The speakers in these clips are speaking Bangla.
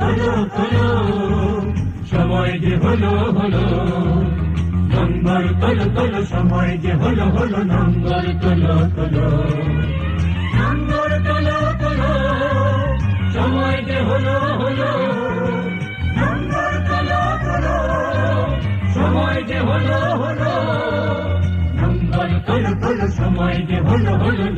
তোলো তোলো সময় যে হলো হলো। নম্বর তোলো তোলো, সময় যে হলো হলো, নম্বর তোলো তোলো। নম্বর তোলো তোলো, সময় যে হলো হলো। নম্বর তোলো তোলো, সময় যে হলো হলো। নম্বর তোলো তোলো, সময় যে হলো হলো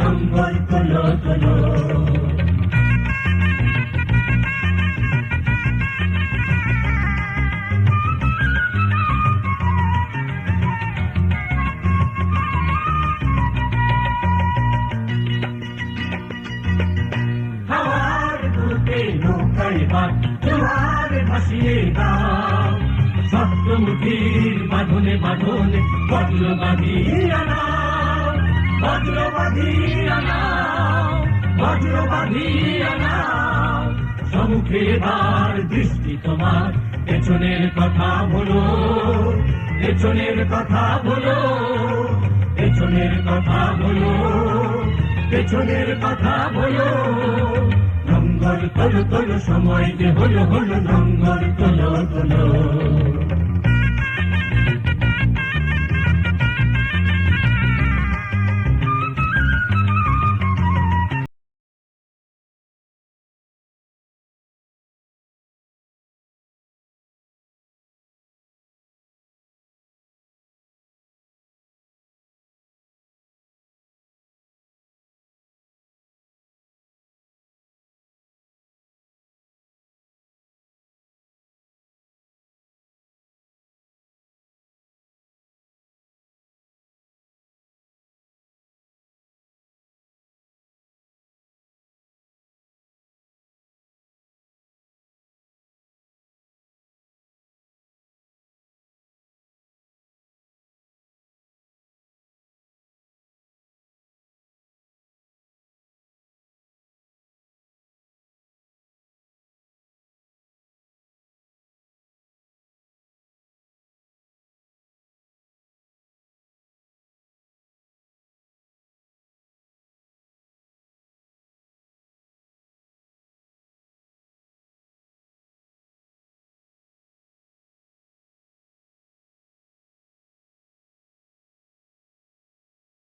বাদ জোয়ার ভাসিয়ে দাও। সপ্তমুখীর বাঁধনে বাঁধনে বজ্র বাঁধিয়ে আনাও। বজ্র বাঁধিয়ে আনাও। বজ্র বাঁধিয়ে আনাও। সমুখে বার দৃষ্টি তোমার। পেছনের কথা বলো। পেছনের কথা বলো। পেছনের কথা বলো। পেছনের কথা বলো। তোলো তোলো সময় যে হলো হলো নম্বর তোলো তোলো।